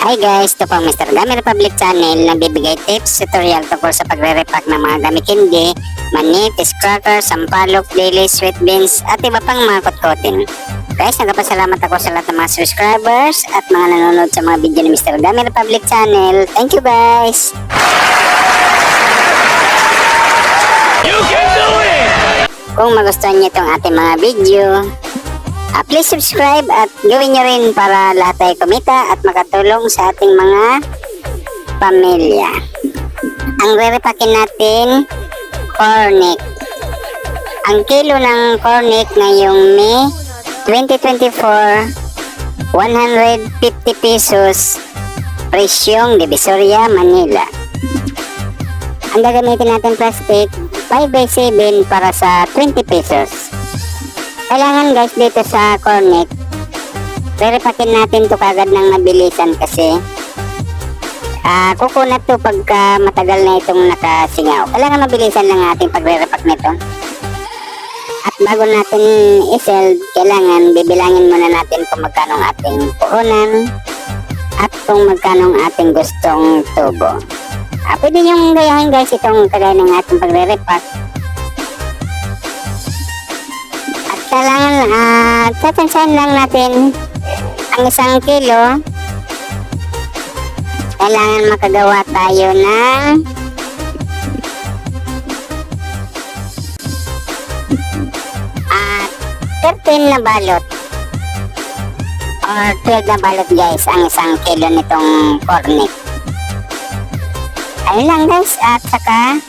Hi guys, ito po ang Mr. Gami Republic Channel na bibigay tips, tutorial tungkol sa pagre-repack ng mga gamit candy, mani, fish crackers, sampalok, daily, sweet beans, at iba pang mga kotkotin. Guys, nagpapasalamat ako sa lahat ng mga subscribers at mga nanonood sa mga video ni Mr. Gami Republic Channel. Thank you guys! You can do it! Kung magustuhan niyo itong ating mga video, ah, please subscribe at gawin niyo rin para lahat ay kumita at makatulong sa ating mga pamilya. Ang re-repakin natin, cornic. Ang kilo ng cornic ngayong May 2024, 150 pesos, presyong Divisoria, Manila. Ang gagamitin natin plastic, 5 by 7 para sa 20 pesos. Kailangan guys dito sa cornet, rerepakin natin to kagad ng mabilisan kasi ah kukunat to pagka matagal na itong nakasingaw. Kailangan mabilisan lang ating pagre-repack nito. At bago natin iseld, kailangan bibilangin muna natin kung magkano ang ating puhunan at kung magkano ang ating gustong tubo. Ah, pwede niyong gayahin guys itong kagaya ng ating pagre-repack. Kailangan, ah, tatsansahan lang natin ang isang kilo. Kailangan makagawa tayo ng at 13 na balot or 12 na balot guys ang isang kilo nitong cornet. Ayun lang guys, at saka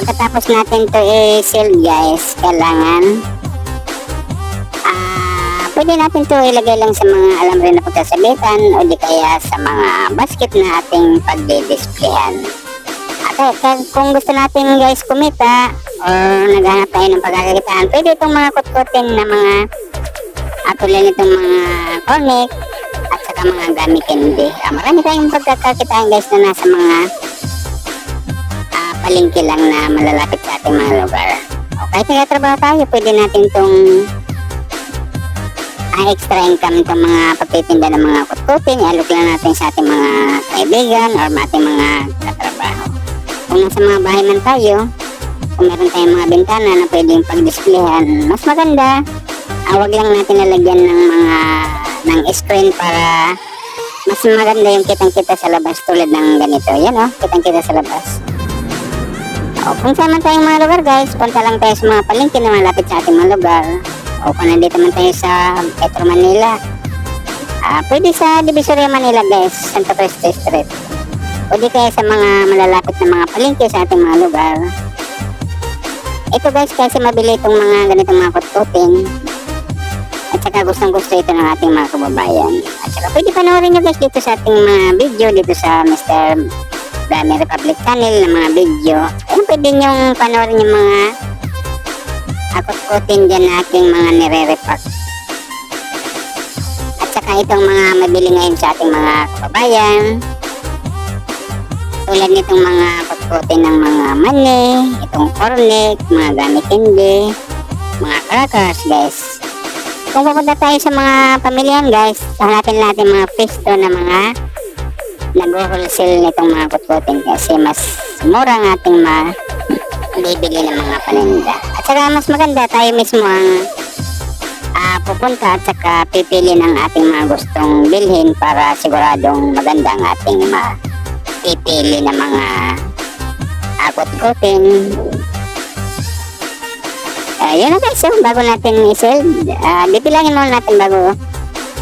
pagkatapos natin to i-seal guys, kailangan pwede natin to ilagay lang sa mga alam rin na pagkasabitan o di kaya sa mga basket na ating pagdidisplayhan. At eh, kung gusto natin guys kumita or naghanap tayo ng pagkakakitaan, pwede itong mga kutkutin na mga atulad nitong mga comic at saka mga gamit candy. Ah, marami tayong pagkakakitaan guys na nasa mga ah, palengke lang na malalapit sa ating mga lugar. O kahit nagtatrabaho tayo, pwede natin itong ah, extra income itong mga pagtitinda ng mga kutkutin, ialok lang natin sa ating mga kaibigan or ating mga katrabaho. Kung nasa mga bahay man tayo, kung meron tayong mga bintana na pwedeng pag-displayhan, mas maganda. Ah, wag lang natin lalagyan ng mga ng screen para mas maganda yung kitang-kita sa labas tulad ng ganito. Yan oh, kitang-kita sa labas. O, kung saan man tayong mga lugar guys, punta lang tayo sa mga palengke na malapit sa ating mga lugar. O kung nandito man tayo sa Metro Manila, ah, pwede sa Divisoria Manila guys, Santo Cristo Street. Di kaya sa mga malalapit na mga palengke sa ating mga lugar. Ito guys, kasi mabili itong mga ganitong mga kutkutin. At saka gustong gusto ito ng ating mga kababayan. At saka pwede panoorin nyo guys dito sa ating mga video dito sa Mr. Dami Republic Channel ng mga video. Ayun, pwede nyong panoorin yung mga akot-kutin dyan ating mga nire-repack. At saka itong mga mabili ngayon sa ating mga kababayan. Tulad nitong mga kutkutin ng mga mani, itong cornet, mga gamit hindi, mga crackers guys. Kung pupunta tayo sa mga pamilyan guys, hanapin natin mga pisto na mga nag-wholesale nitong mga kutkutin kasi mas mura ang ating mabibili ng mga paninda. Saka mas maganda tayo mismo ang ah, pupunta at saka pipili ng ating mga gustong bilhin para siguradong maganda ang ating mapipili ng mga akot-kutin. Uh, yun na guys, so, bago natin i-sell, uh, bibilangin muna natin bago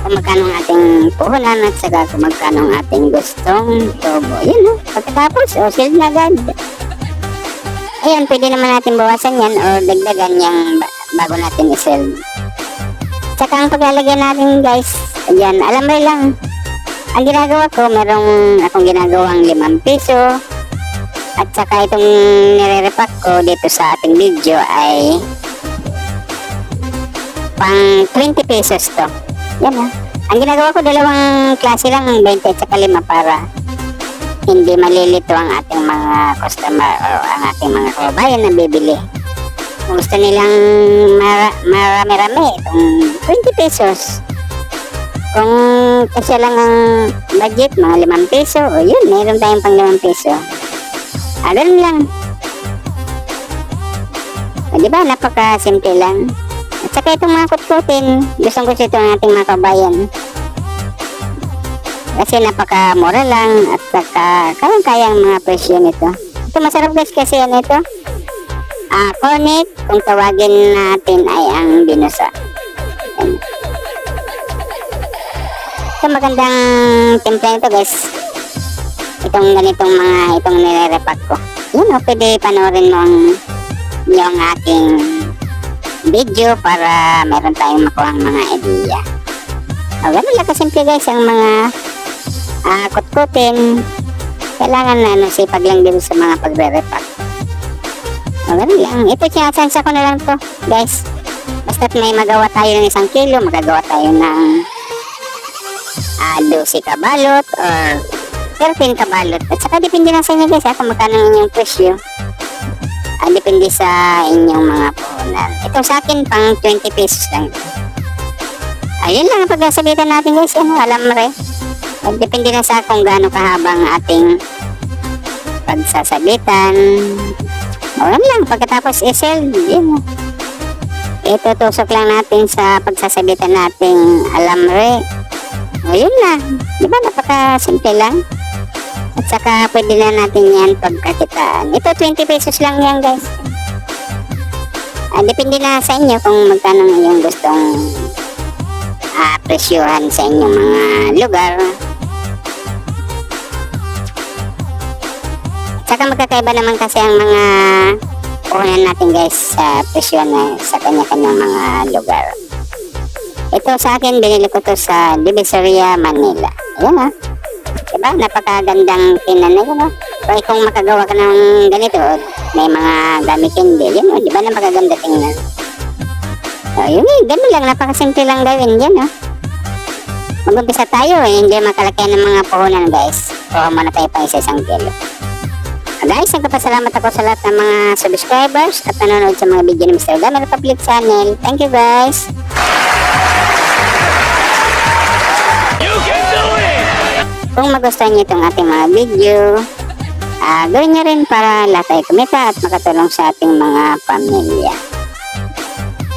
kung magkano ang ating puhunan at saka kung magkano ang ating gustong tubo. Yun no, pagkatapos, o sell na agad. Ayan, pwede naman natin bawasan yan o dagdagan yung ba- bago natin i-sell. Tsaka ang paglalagyan natin guys, ayan, alam mo lang, ang ginagawa ko, merong akong ginagawang limang piso, at saka itong nire-repack ko dito sa ating video ay pang 20 pesos to. Yan ha. Ang ginagawa ko dalawang klase lang, 20 at saka 5 para hindi malilito ang ating mga customer o ang ating mga kababayan na bibili. Kung gusto nilang mara- marami-rami, itong 20 pesos. Kung kasi lang ang budget, mga limang piso, o yun, meron tayong pang limang piso. Ah, lang. O, di ba, napaka-simple lang. At saka itong mga kutkutin, gustong gusto ito ng ating mga kabayan. Kasi napaka-mura lang at saka kayang-kayang mga presyo nito. Ito masarap guys kasi ano ito. Ah, cornet, kung tawagin natin ay ang binusa. Yan. Ito magandang timpla nito guys. Itong ganitong mga itong nire-repack ko. Yun o, pwede panoorin mo ang yung ating video para meron tayong makuha mga idea. O, ganun lang kasimple guys ang mga ah, kutkutin. Kailangan na ano, sipag lang din sa mga pagre-repack. O, ganun lang. Ito sinasansa ko na lang to guys. Basta't may magawa tayo ng isang kilo, magagawa tayo ng ah 12 kabalot or 13 kabalot. At saka depende na sa inyo guys ha, kung magkano inyong presyo. Ah, depende sa inyong mga puhunan. Ito sa akin pang 20 pesos lang. Ayun lang ang pagsasabitan natin guys. Ano, alam mo rin. Depende na sa kung gaano kahabang ating pagsasabitan. Yan lang, pagkatapos isel, yun. Ito tusok lang natin sa pagsasabitan nating alamre. O yun na. Di ba napaka-simple lang? At saka pwede na natin yan pagkakitaan. Ito 20 pesos lang yan guys. Ah, depende na sa inyo kung magkano yung gustong presyuhan sa inyong mga lugar. Saka magkakaiba naman kasi ang mga puhunan natin guys sa presyo na sa kanya-kanyang mga lugar. Ito sa akin, binili ko to sa Divisoria, Manila. Ayan ha. Diba? Napakagandang tinan na yun ha. Kaya kung makagawa ka ng ganito, may mga gamitin din. Yun o, diba napakaganda tingnan. O, yun eh, ganun lang. Napakasimple lang gawin yan ha. Mag-umpisa tayo eh. Hindi makalaki ng mga puhunan guys. Kuha muna tayo pa isa isang kilo. Guys, nagpapasalamat ako sa lahat ng mga subscribers at nanonood sa mga video ni Mr. Gamer Public Channel. Thank you guys! You can do it! Kung magustuhan niyo itong ating mga video, ah gawin niyo rin para lahat ay kumita at makatulong sa ating mga pamilya.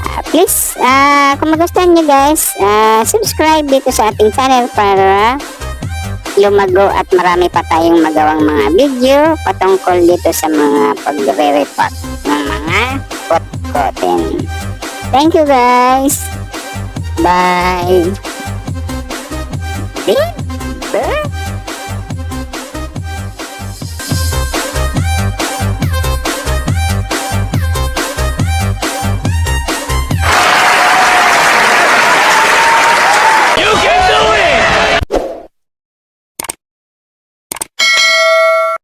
Ah, please, ah kung magustuhan niyo guys, ah subscribe dito sa ating channel para lumago at marami pa tayong magawang mga video patungkol dito sa mga pagre-repack ng mga kot-kotin. Thank you guys! Bye! Bye!